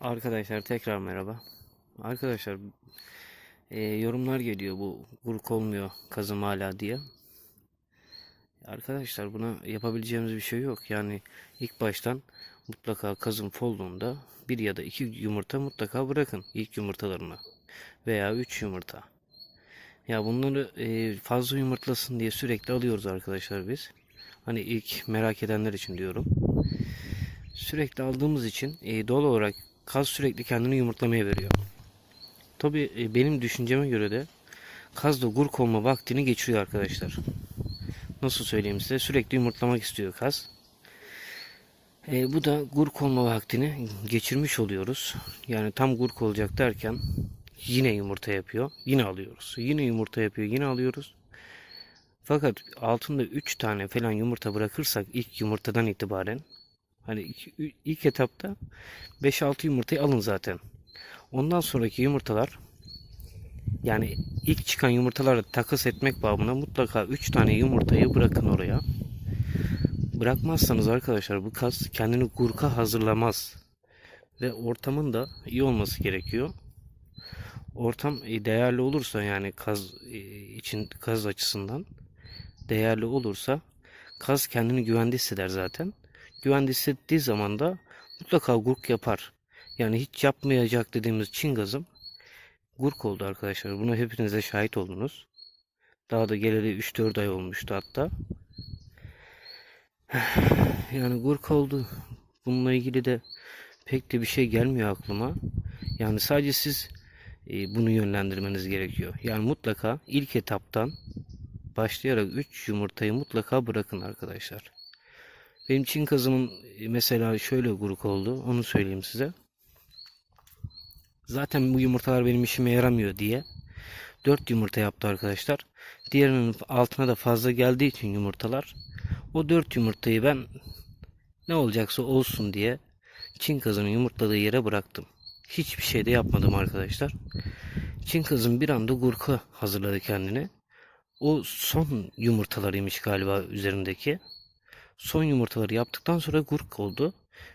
Arkadaşlar tekrar merhaba. Arkadaşlar e, yorumlar geliyor bu gurk olmuyor kazım hala diye. Arkadaşlar buna yapabileceğimiz bir şey yok. Yani ilk baştan mutlaka kazım folduğunda bir ya da iki yumurta mutlaka bırakın ilk yumurtalarını veya üç yumurta. Ya bunları e, fazla yumurtlasın diye sürekli alıyoruz arkadaşlar biz. Hani ilk merak edenler için diyorum. Sürekli aldığımız için e, doğal olarak kaz sürekli kendini yumurtlamaya veriyor. Tabi e, benim düşünceme göre de kaz da gurk olma vaktini geçiriyor arkadaşlar. Nasıl söyleyeyim size sürekli yumurtlamak istiyor kaz. E, bu da gurk olma vaktini geçirmiş oluyoruz. Yani tam gurk olacak derken yine yumurta yapıyor. Yine alıyoruz. Yine yumurta yapıyor. Yine alıyoruz. Fakat altında 3 tane falan yumurta bırakırsak ilk yumurtadan itibaren Hani ilk, etapta 5-6 yumurtayı alın zaten. Ondan sonraki yumurtalar yani ilk çıkan yumurtalarla takas etmek babına mutlaka 3 tane yumurtayı bırakın oraya. Bırakmazsanız arkadaşlar bu kas kendini gurka hazırlamaz. Ve ortamın da iyi olması gerekiyor. Ortam e, değerli olursa yani kaz e, için kaz açısından değerli olursa kaz kendini güvende hisseder zaten güvende hissettiği zaman da mutlaka gurk yapar. Yani hiç yapmayacak dediğimiz Çin gazım gurk oldu arkadaşlar. Buna hepiniz de şahit oldunuz. Daha da geleli 3-4 ay olmuştu hatta. Yani gurk oldu. Bununla ilgili de pek de bir şey gelmiyor aklıma. Yani sadece siz e, bunu yönlendirmeniz gerekiyor. Yani mutlaka ilk etaptan başlayarak 3 yumurtayı mutlaka bırakın arkadaşlar. Benim Çin kazımın e, mesela şöyle guruk oldu. Onu söyleyeyim size. Zaten bu yumurtalar benim işime yaramıyor diye 4 yumurta yaptı arkadaşlar. Diğerinin altına da fazla geldiği için yumurtalar o 4 yumurtayı ben ne olacaksa olsun diye Çin kazının yumurtladığı yere bıraktım. Hiçbir şey de yapmadım arkadaşlar. Çin kazın bir anda gurka hazırladı kendini. O son yumurtalarıymış galiba üzerindeki. Son yumurtaları yaptıktan sonra gurk oldu.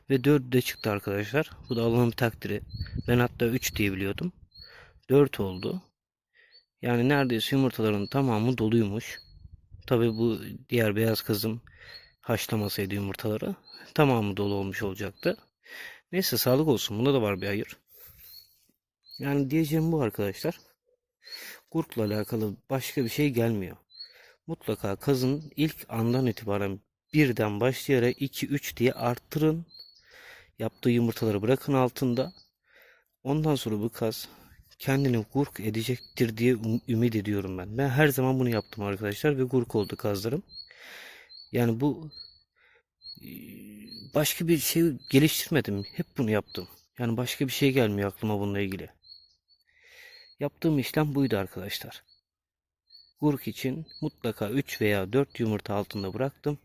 Ve 4 de çıktı arkadaşlar. Bu da Allah'ın takdiri. Ben hatta 3 diye biliyordum. 4 oldu. Yani neredeyse yumurtaların tamamı doluymuş. Tabi bu diğer beyaz kızım haşlamasaydı yumurtaları tamamı dolu olmuş olacaktı. Neyse sağlık olsun. Bunda da var bir hayır. Yani diyeceğim bu arkadaşlar. Gurkla alakalı başka bir şey gelmiyor. Mutlaka kazın ilk andan itibaren birden başlayarak 2 3 diye arttırın. Yaptığı yumurtaları bırakın altında. Ondan sonra bu kaz kendini gurk edecektir diye um- ümit ediyorum ben. Ben her zaman bunu yaptım arkadaşlar ve gurk oldu kazlarım. Yani bu e, başka bir şey geliştirmedim. Hep bunu yaptım. Yani başka bir şey gelmiyor aklıma bununla ilgili. Yaptığım işlem buydu arkadaşlar. Gurk için mutlaka 3 veya 4 yumurta altında bıraktım.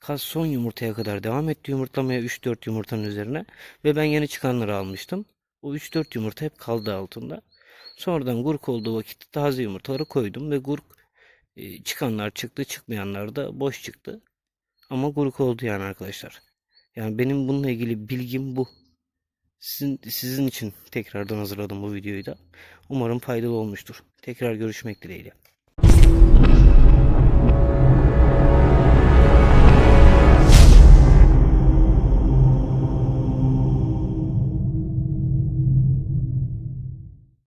Kaz son yumurtaya kadar devam etti yumurtlamaya 3-4 yumurtanın üzerine. Ve ben yeni çıkanları almıştım. O 3-4 yumurta hep kaldı altında. Sonradan gurk olduğu vakit taze yumurtaları koydum ve gurk e, çıkanlar çıktı çıkmayanlar da boş çıktı. Ama gurk oldu yani arkadaşlar. Yani benim bununla ilgili bilgim bu. Sizin, sizin için tekrardan hazırladım bu videoyu da. Umarım faydalı olmuştur. Tekrar görüşmek dileğiyle.